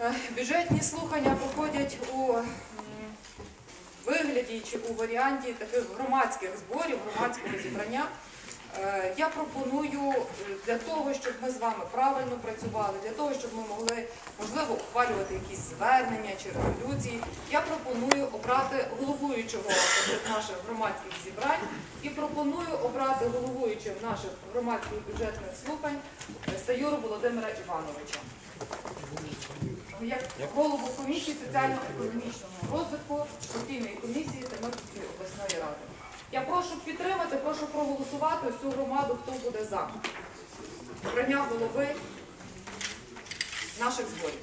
Е, Бюджетні слухання проходять у вигляді чи у варіанті таких громадських зборів, громадського зібрання. Е, Я пропоную е, для того, щоб ми з вами правильно працювали, для того, щоб ми могли можливо ухвалювати якісь звернення чи резолюції. Я пропоную обрати головуючого наших громадських зібрань і пропоную обрати головуючим наших громадських бюджетних слухань Стаюру Володимира Івановича як голову комісії соціально-економічного розвитку постійної комісії Тернопільської обласної ради. Я прошу підтримати, прошу проголосувати усю громаду, хто буде за обрання голови наших зборів.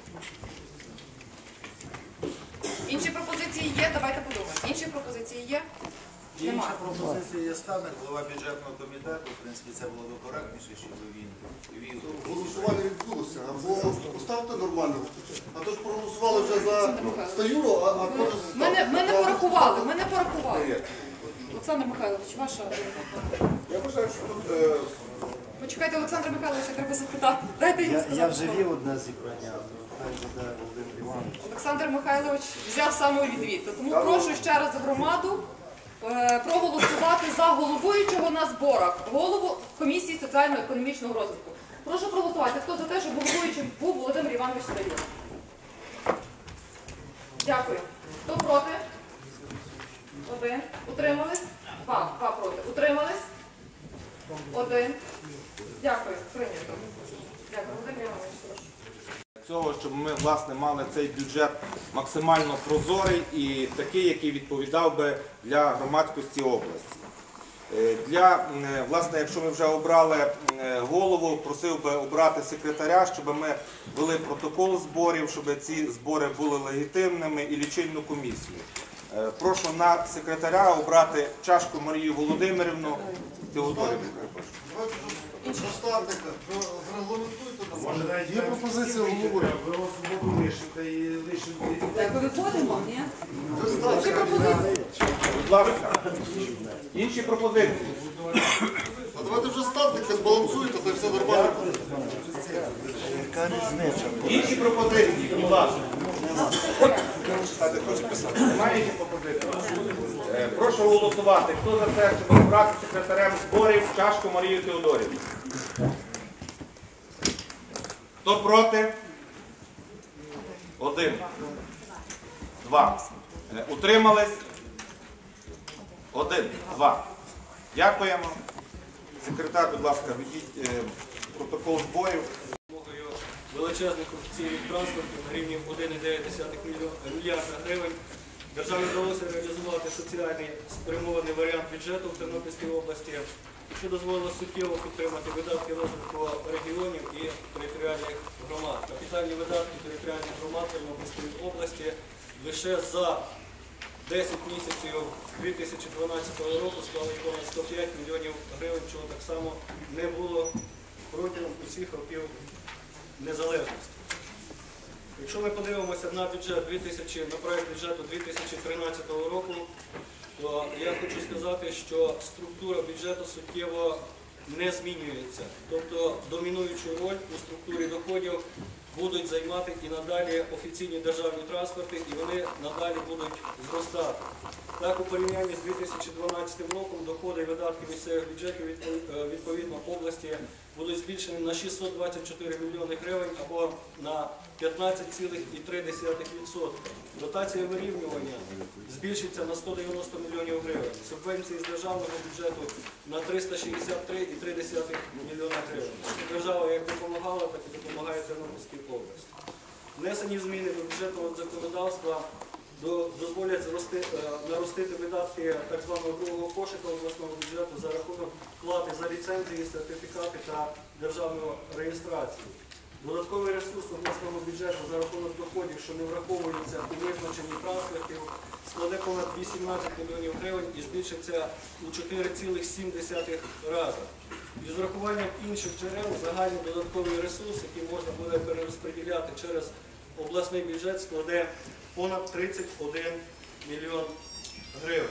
Інші пропозиції є, давайте подумаємо. Інші пропозиції є? Інша пропозиція є ставник, голова бюджетного комітету. В принципі, це було б коректніше, щоб він вів. Голосування відбулося, або поставте нормально. А то ж проголосували вже за Стаюру, а, а Ми не, ми не порахували, ми не порахували. Олександр Михайлович, ваша думка. Я вважаю, що тут е, Почекайте, Олександра Михайловича треба запитати. Дайте йому Я, сказати. я вже слово. вів одне зібрання, хай буде Володимир Іванович. Олександр Михайлович взяв самовідвід. Тому прошу ще раз громаду е, проголосувати за головуючого на зборах, голову комісії соціально-економічного розвитку. Прошу проголосувати. Хто за те, щоб головуючим був Володимир Іванович Стаюр? Дякую. Хто проти? Один. Утримались? Два. Два проти. Утримались? Один. Дякую. Прийнято. Дякую. Володимир цього, щоб ми власне мали цей бюджет максимально прозорий і такий, який відповідав би для громадськості області. Е, Для е, власне, якщо ми вже обрали е, голову, просив би обрати секретаря, щоб ми вели протокол зборів, щоб ці збори були легітимними і лічильну комісію. Прошу на секретаря обрати чашку Марію Володимирівну Теодорівну. перепрошую. давайте вже поставте, зрегламентуйте нам. Може навіть Є пропозиція голови. ви особливо лишите і лишите. Так, виходимо, ні? Які пропозиції? Будь ласка, інші пропозиції. А давайте вже ставте, збалансуйте, то все нормально. Інші пропозиції, будь ласка. Немає інших пропозицій? Е, Прошу голосувати. Хто за те, щоб обрати секретарем зборів чашку Марію Теодорівну? Хто проти? Один. Два. Е, Утримались? Один. Два. Дякуємо. Секретар, будь ласка, ведіть е, протокол допомогою величезних офіційних транспортів на рівні 1,9 мільярда гривень державі вдалося реалізувати соціальний спрямований варіант бюджету в Тернопільській області, що дозволило суттєво підтримати видатки розвитку регіонів і територіальних громад. Капітальні видатки територіальних громад Тернопільської області лише за 10 місяців 2012 року склали понад 105 мільйонів гривень, чого так само не було протягом усіх років незалежності. Якщо ми подивимося на бюджет 2000, на проект бюджету 2013 року, то я хочу сказати, що структура бюджету суттєво не змінюється. Тобто домінуючу роль у структурі доходів будуть займати і надалі офіційні державні транспорти, і вони надалі будуть зростати. Так, у порівнянні з 2012 роком доходи і видатки місцевих бюджетів е, відповідно області будуть збільшені на 624 мільйони гривень або на 15,3%. Дотація вирівнювання збільшиться на 190 мільйонів гривень. Субвенції з державного бюджету на 363,3 мільйона гривень. Держава як допомагала, так і допомагає Тернопільській області. Внесені зміни до бюджетного законодавства дозволять зрости, е, наростити видатки так званого другого кошика обласного бюджету за рахунок плати за ліцензії, сертифікати та державну реєстрацію. Додатковий ресурс обласного бюджету за рахунок доходів, що не враховуються у визначенні трансфертів, складе понад 18 мільйонів гривень і збільшиться у 4,7 рази. Із врахуванням інших джерел загальний додатковий ресурс, який можна буде перерозподіляти через обласний бюджет, складе понад 31 мільйон гривень.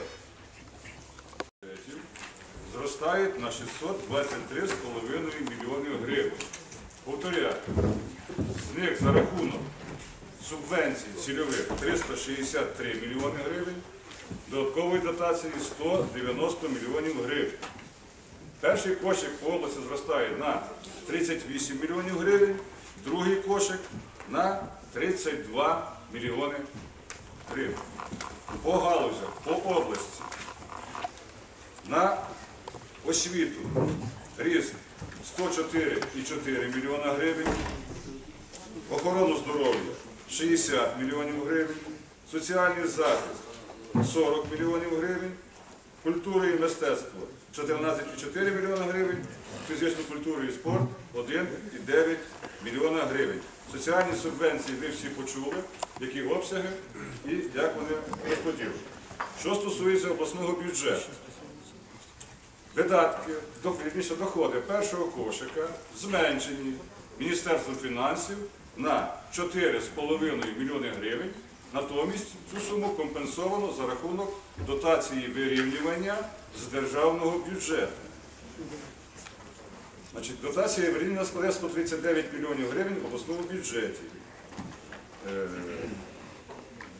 зростають на 623,5 мільйони гривень. Повторяю, з них за рахунок субвенцій цільових 363 мільйони гривень, додаткової дотації 190 мільйонів гривень. Перший кошик по області зростає на 38 мільйонів гривень, другий кошик на 32 мільйони гривень. По галузях, по області. На освіту ріст 104,4 мільйона гривень, охорону здоров'я 60 мільйонів гривень, соціальний захист 40 мільйонів гривень, культура і мистецтво 14,4 мільйона гривень, фізичну культуру і спорт 1,9 мільйона гривень. Соціальні субвенції ви всі почули, які обсяги і як вони розподілені. Що стосується обласного бюджету, видатки, більше доходи першого кошика зменшені Міністерством фінансів на 4,5 мільйони гривень. Натомість цю суму компенсовано за рахунок дотації вирівнювання з державного бюджету. Значить, дотація вирівнювання складе 139 мільйонів гривень в обласному бюджеті. Е,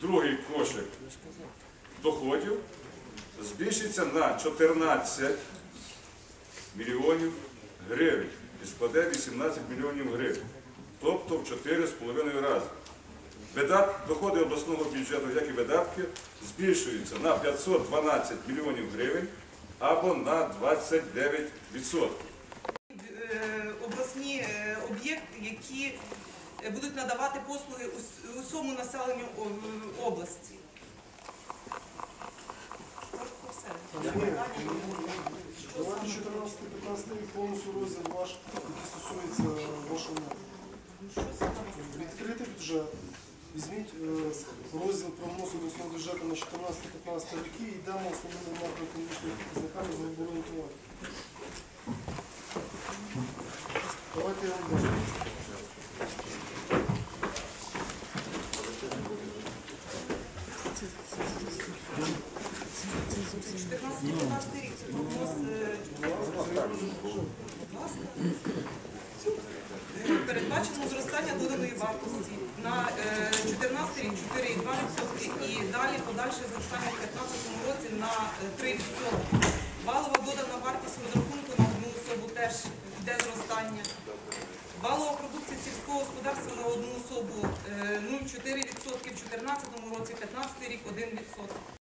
Другий кошик доходів збільшиться на 14 мільйонів гривень і складе 18 мільйонів гривень, тобто в 4,5 рази. Видат, доходи обласного бюджету, як і видатки, збільшуються на 512 мільйонів гривень або на 29%. е, обласні е, об'єкти, які е, будуть надавати послуги усьому населенню області. Давайте 14-15 рік повністю розділ ваш, який стосується вашого напрямку. Відкрити бюджет. Візьміть е, розділ прогнозу обласного бюджету на 14-15 роки і йдемо основними макроекономічними показниками з обґрунтування. Давайте я вам дам. 14-15 рік це прогноз. е, будь ласка. Е, Передбачено зростання доданої вартості на е, 14 рік 4,2% і далі подальше зростання в 2015 році на е, 3%. Валова додана вартість розрахунку на одну особу теж йде зростання. Валова продукція сільського господарства на одну особу е, 0,4% в 2014 році, 2015 рік 1%.